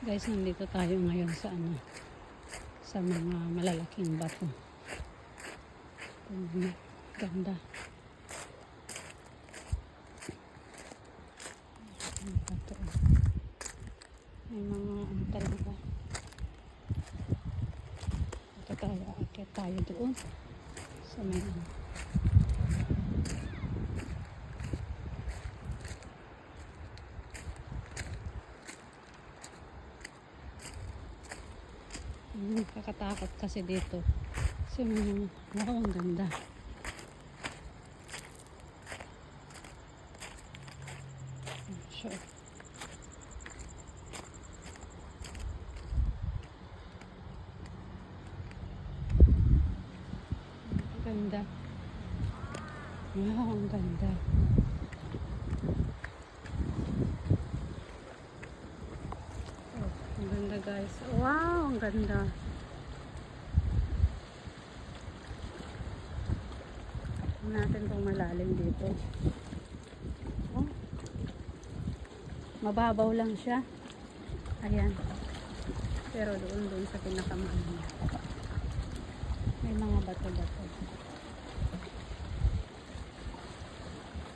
Guys, nandito tayo ngayon sa ano sa mga malalaking bato. Ganda. May mga ano talaga. Ito tayo, akit tayo doon. Sa may Hmm, kakatakot kasi dito. Kasi wow, ang ganda. Sure. Ganda. Wow, ang ganda. Oh, ang ganda guys. Wow, ang ganda. Natin kung malalim dito. Oh. Mababaw lang siya. Ayan. Pero doon doon sa pinakamaan niya. May mga bato-bato.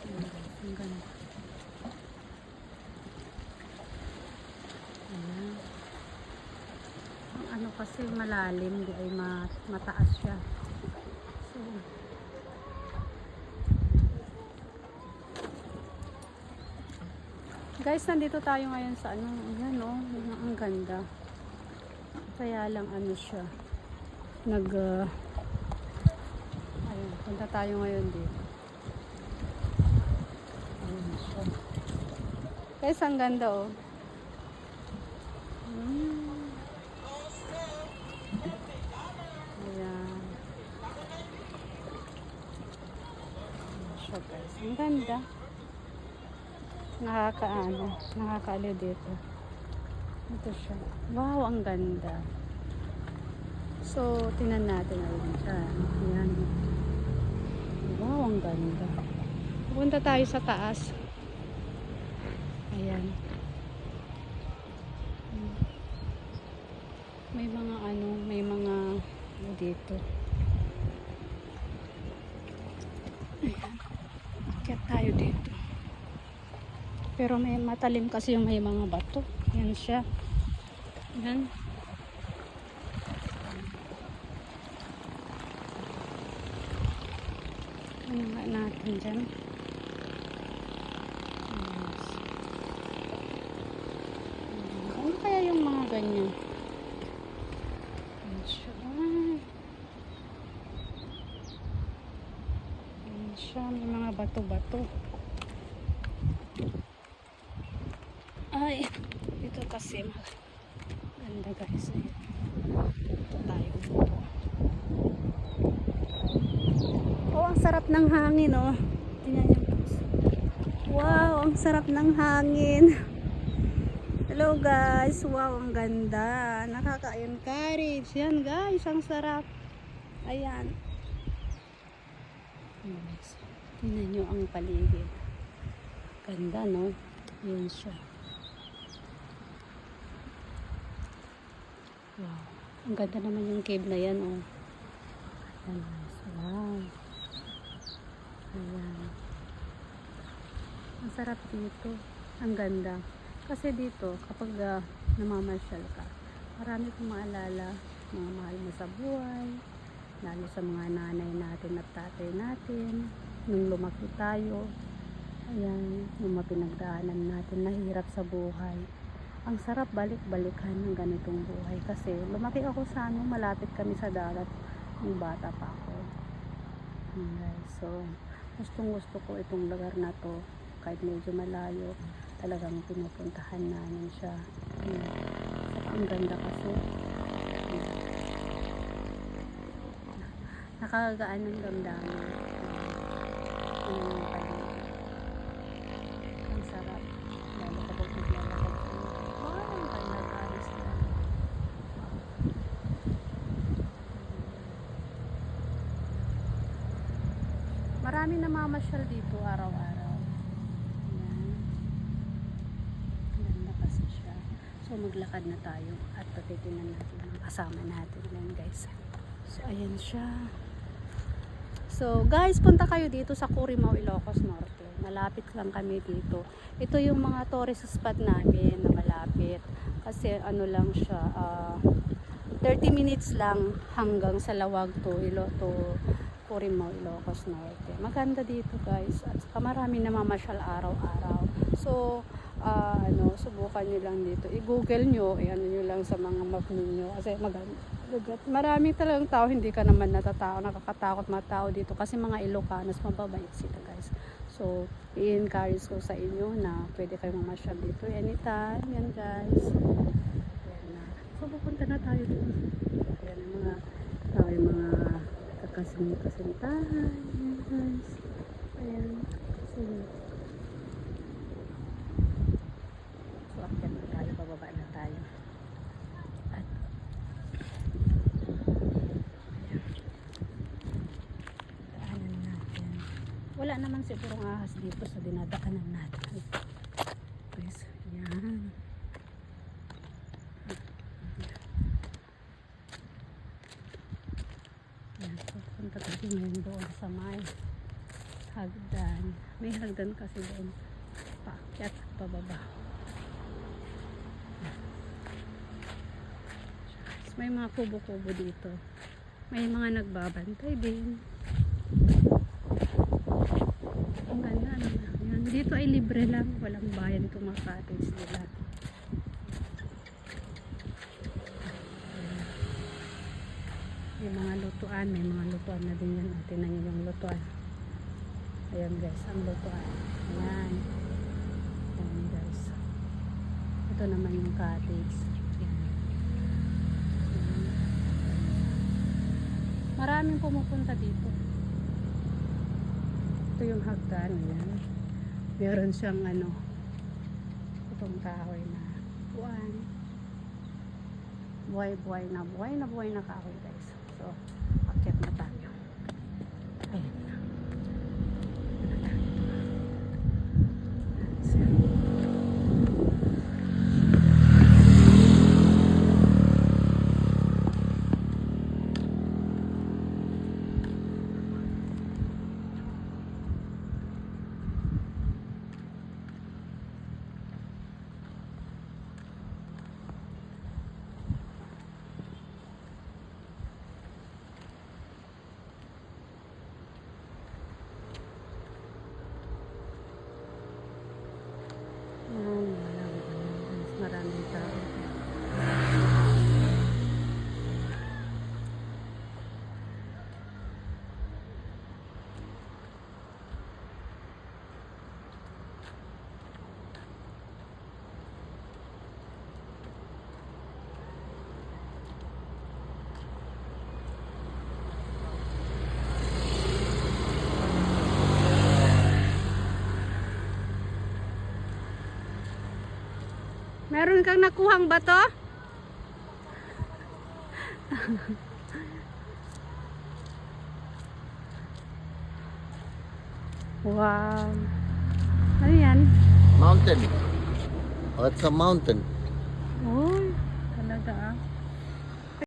Ayan, Ang ganda. Ayan. Ang ano kasi malalim, di ay ma mataas siya. Guys, nandito tayo ngayon sa ano, yan oh, yan, ang ganda. Kaya lang ano siya, nag, uh, ayun, punta tayo ngayon dito. Ayun siya. Guys, ang ganda oh. Siya guys. Ang ganda nakakaano, nakakaaliw dito. Ito siya. Wow, ang ganda. So, tingnan natin ayun siya. Ayan. Wow, ang ganda. Pupunta tayo sa taas. Ayan. May mga ano, may mga dito. Ayan. Akyat tayo dito. Pero may matalim kasi yung may mga bato. Yan siya. Yan. Ano nga natin dyan? Yes. Ano kaya yung mga ganyan? Yan siya. Ay. Yan siya. May bato-bato. Ay, dito kasi ganda guys. Dito tayo. Oh, ang sarap ng hangin oh. Tingnan niyo guys. Wow, ang sarap ng hangin. Hello guys. Wow, ang ganda. Nakaka-encourage. Yan guys, ang sarap. Ayan. Ayan, guys. Tingnan niyo ang paligid. Ganda no? Yan siya. Wow. Ang ganda naman yung cave na yan, oh. Ayan. Ayan. Ang sarap dito. Ang ganda. Kasi dito, kapag uh, namamasyal ka, marami kong maalala mga mahal mo sa buhay, lalo sa mga nanay natin at tatay natin, nung lumaki tayo, ayan, yung mga pinagdaanan natin, nahirap sa buhay ang sarap balik-balikan ng ganitong buhay kasi lumaki ako sa ano, malapit kami sa dagat nung bata pa ako. Guys. So, gustong gusto ko itong lugar na to kahit medyo malayo talagang pinupuntahan namin siya. Saka ang ganda kasi. Nakakagaan ng damdamin. Yun yung paligid. Ang sarap. Lalo kapag naglalakad ka. Wow, ang ganda guys. Marami namamasyal dito araw-araw. Ayan. Ganda kasi siya. So maglakad na tayo at patitingnan natin ang kasama natin ngayon guys. So ayan siya. So guys, punta kayo dito sa Curimao, Ilocos Norte. Malapit lang kami dito. Ito yung mga tourist spot namin na malapit. Kasi ano lang siya, ah, 30 minutes lang hanggang sa Lawag to, Ilo, to Curimao, Ilocos Norte. Maganda dito guys. At saka marami namamasyal araw-araw. So, ah, ano, subukan nyo lang dito. I-google nyo, i-ano nyo lang sa mga map ninyo. Kasi maganda. Marami talagang tao, hindi ka naman natatao, nakakatakot mga tao dito. Kasi mga Ilocanos, mababait sila guys. So, i-encourage ko sa inyo na pwede kayong mamasyal dito anytime. Yan guys. Ayan na. So, pupunta na tayo dito. Ayan ang mga, tao yung mga kakasin-kasintahan. Ayan guys. Ayan. Sige. So, akyat na tayo, bababa na tayo. At, ayan. Daanan natin. Wala naman siguro ahas dito sa dinadaanan natin. Guys, yan. Yan, so, punta tayo ngayon doon sa may hagdan. May hagdan kasi doon. Paakyat at pababa. May mga kubo-kubo dito. May mga nagbabantay din. Ang ganda ano na. Yan. Dito ay libre lang. Walang bayan itong mga cottage nila. May mga lutuan. May mga lutuan na din yan. Tinan nyo yung lutuan. Ayan guys, ang lutuan. Ayan. Ayan guys. Ito naman yung cottage. Maraming pumupunta dito. Ito yung hagdan. Ayan. Meron siyang ano, itong kahoy na buwan. Buhay-buhay na buhay na buhay na kahoy guys. So, akyat na tayo. Ayan na. So, Ayan, maraming, tao. Meron kang nakuhang bato? wow. Ano yan? Mountain. Oh, it's a mountain. Uy, talaga ah.